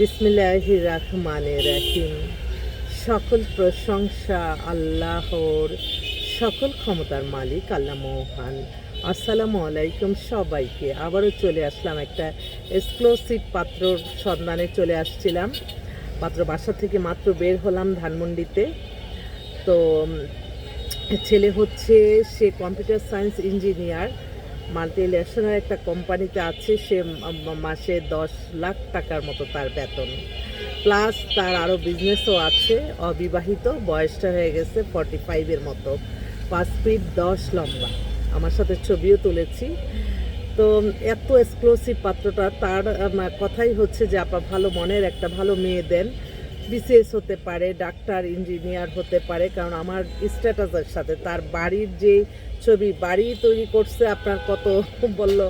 বিসমিল্লাহ রহমানে রাহিম। সকল প্রশংসা আল্লাহর, সকল ক্ষমতার মালিক আল্লাহ মহান। আসসালামু আলাইকুম সবাইকে। আবারও চলে আসলাম একটা এক্সক্লুসিভ পাত্রর সন্ধানে চলে আসছিলাম। পাত্র বাসা থেকে মাত্র বের হলাম ধানমন্ডিতে। তো ছেলে হচ্ছে, সে computer science engineer. Multinational একটা কোম্পানিতে আছে, সে মাসে দশ লাখ টাকার মতো তার বেতন। প্লাস তার আরও বিজনেসও আছে, অবিবাহিত, বয়সটা হয়ে গেছে ফর্টি ফাইভের মতো। পাঁচ ফিট দশ লম্বা। আমার সাথে ছবিও তুলেছি। তো এত এক্সক্লুসিভ পাত্রটা, তার কথাই হচ্ছে যে আপা ভালো মনের একটা ভালো মেয়ে দেন। বিসিএস হতে পারে, ডাক্তার, ইঞ্জিনিয়ার হতে পারে, কারণ আমার স্ট্যাটাসের সাথে, তার বাড়ির যে ছবি, বাড়ি তৈরি করছে, আপনার কত বলল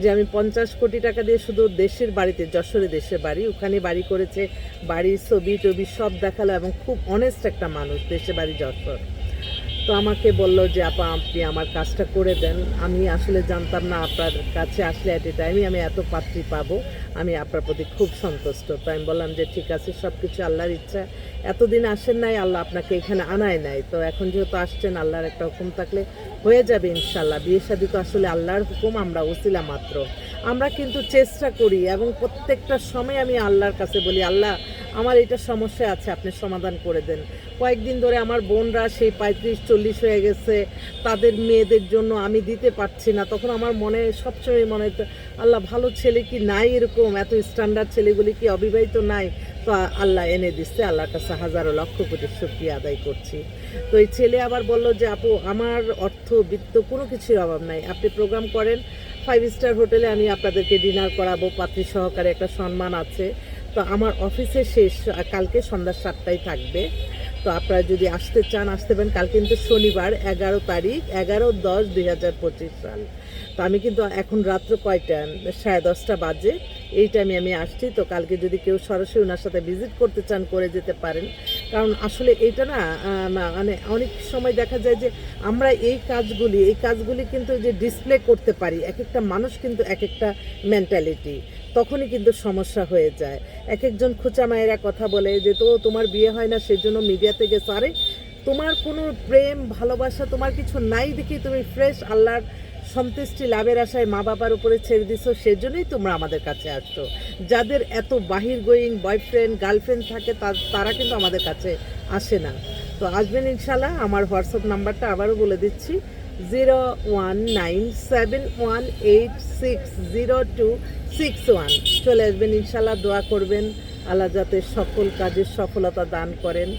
যে আমি পঞ্চাশ কোটি টাকা দিয়ে শুধু দেশের বাড়িতে, যশোরে দেশের বাড়ি, ওখানে বাড়ি করেছে, বাড়ির ছবি টবি সব দেখাল এবং খুব অনেস্ট একটা মানুষ, দেশের বাড়ি, যশোর। তো আমাকে বলল যে, আপা, আপনি আমার কাজটা করে দেন। আমি আসলে জানতাম না আপনার কাছে আসলে অ্যাট এ টাইমই আমি এত পাত্রী পাবো। আমি আপনার প্রতি খুব সন্তুষ্ট। তো আমি বললাম যে, ঠিক আছে সব কিছু আল্লাহর ইচ্ছা। এতদিন আসেন নাই, আল্লাহ আপনাকে এখানে আনায় নাই। তো এখন যেহেতু আসছেন, আল্লাহর একটা হুকুম থাকলে হয়ে যাবে ইনশাল্লাহ বিয়ে শাদী তো আসলে আল্লাহর হুকুম, আমরা ওসিলা মাত্র। আমরা কিন্তু চেষ্টা করি এবং প্রত্যেকটা সময় আমি আল্লাহর কাছে বলি, আল্লাহ আমার এটা সমস্যা আছে, আপনি সমাধান করে দেন। কয়েকদিন ধরে আমার বোনরা সেই পঁয়ত্রিশ, চল্লিশ হয়ে গেছে, তাদের মেয়েদের জন্য আমি দিতে পারছি না। তখন আমার মনে, সবসময় মনে হতো আল্লাহ, ভালো ছেলে কি নাই এরকম? এত স্ট্যান্ডার্ড ছেলেগুলি কি অবিবাহিত নাই? তো আল্লাহ এনে দিচ্ছে, আল্লাহর কাছে হাজারো লক্ষ কোটি শক্তি আদায় করছি। তো এই ছেলে আবার বলল যে, আপু, আমার অর্থ, বৃত্ত কোনো কিছুর অভাব নাই। আপনি প্রোগ্রাম করেন ফাইভ স্টার হোটেলে আমি আপনাদেরকে ডিনার করাবো। পাত্রী সহকারে একটা সম্মান আছে। তো আমার অফিসে শেষ, কালকে সন্ধ্যা সাতটায় থাকবে। তো আপনারা যদি আসতে চান, আসতে পারেন। কাল কিন্তু শনিবার, এগারো তারিখ, এগারো দশ দুই হাজার পঁচিশ সাল। তো আমি কিন্তু এখন রাত্র কয়টা? সাড়ে দশটা বাজে। এই টাইমে আমি আসছি। তো কালকে যদি কেউ সরাসরি ওনার সাথে ভিজিট করতে চান, করে যেতে পারেন। কারণ আসলে এটা না মানে অনেক সময় দেখা যায় যে আমরা এই কাজগুলি এই কাজগুলি কিন্তু যে ডিসপ্লে করতে পারি এক একটা মানুষ কিন্তু এক একটা মেন্টালিটি তখনই কিন্তু সমস্যা হয়ে যায়। এক একজন খোঁচা মায়েরা কথা বলে যে, তো তোমার বিয়ে হয় না, সেজন্য মিডিয়াতে গেছো। আরে, তোমার কোনো প্রেম, ভালোবাসা, তোমার কিছু নাই দেখি তুমি ফ্রেশ আল্লাহর সন্তুষ্টি লাভের আশায় মা বাবার উপরে ছেড়ে দিছো, সেজন্যই তোমরা আমাদের কাছে আসছো। যাদের এত বাহির গোয়িং বয়ফ্রেন্ড গার্লফ্রেন্ড থাকে, তারা কিন্তু আমাদের কাছে আসে না। তো আসবেন ইনশাল্লাহ আমার হোয়াটসঅ্যাপ নাম্বারটা আবারও বলে দিচ্ছি, zero one nine seven one eight six zero two six one. চলে আসবেন ইনশাল্লাহ দোয়া করবেন, আল্লাহ যাতে সকল কাজের সফলতা দান করেন।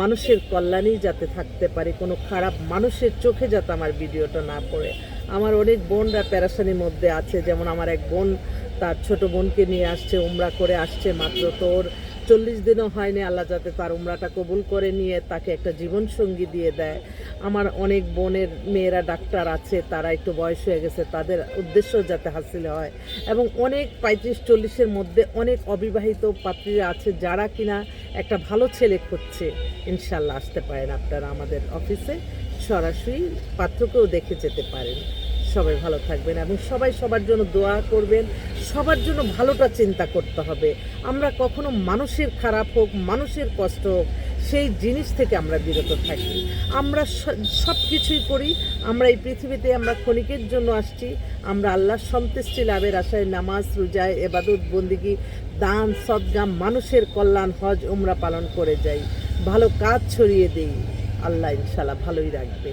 মানুষের কল্যাণেই যাতে থাকতে পারি, কোনো খারাপ মানুষের চোখে যাতে আমার ভিডিওটা না পড়ে। আমার অনেক বোনরা প্যারাসানির মধ্যে আছে, যেমন আমার এক বোন তার ছোট বোনকে নিয়ে আসছে, উমরা করে আসছে মাত্র তোর চল্লিশ দিনও হয়নি, আল্লাহ যাতে তার উমরাটা কবুল করে নিয়ে তাকে একটা জীবনসঙ্গী দিয়ে দেয়। আমার অনেক বোনের মেয়েরা ডাক্তার আছে, তারা একটু বয়স হয়ে গেছে, তাদের উদ্দেশ্য যাতে হাসিল হয়। এবং অনেক পঁয়ত্রিশ, চল্লিশের মধ্যে অনেক অবিবাহিত পাত্রীরা আছে, যারা কিনা একটা ভালো ছেলে খুঁজছে। ইনশাল্লাহ আসতে পারেন আপনারা আমাদের অফিসে, সরাসরি পাত্রকেও দেখে যেতে পারেন। সবাই ভালো থাকবেন এবং সবাই সবার জন্য দোয়া করবেন। সবার জন্য ভালোটা চিন্তা করতে হবে। আমরা কখনো মানুষের খারাপ হোক, মানুষের কষ্ট হোক, সেই জিনিস থেকে আমরা বিরত থাকি। আমরা সব কিছুই করি। আমরা এই পৃথিবীতে আমরা ক্ষণিকের জন্য আসছি। আমরা আল্লাহ সন্তুষ্টি লাভের আশায় নামাজ, রোজায়, এবাদত, বন্দিগি, দান সদ্গাম মানুষের কল্যাণ, হজ, উমরা পালন করে যাই। ভালো কাজ ছড়িয়ে দিই। আল্লাহ ইনশাল্লাহ ভালোই রাখবে।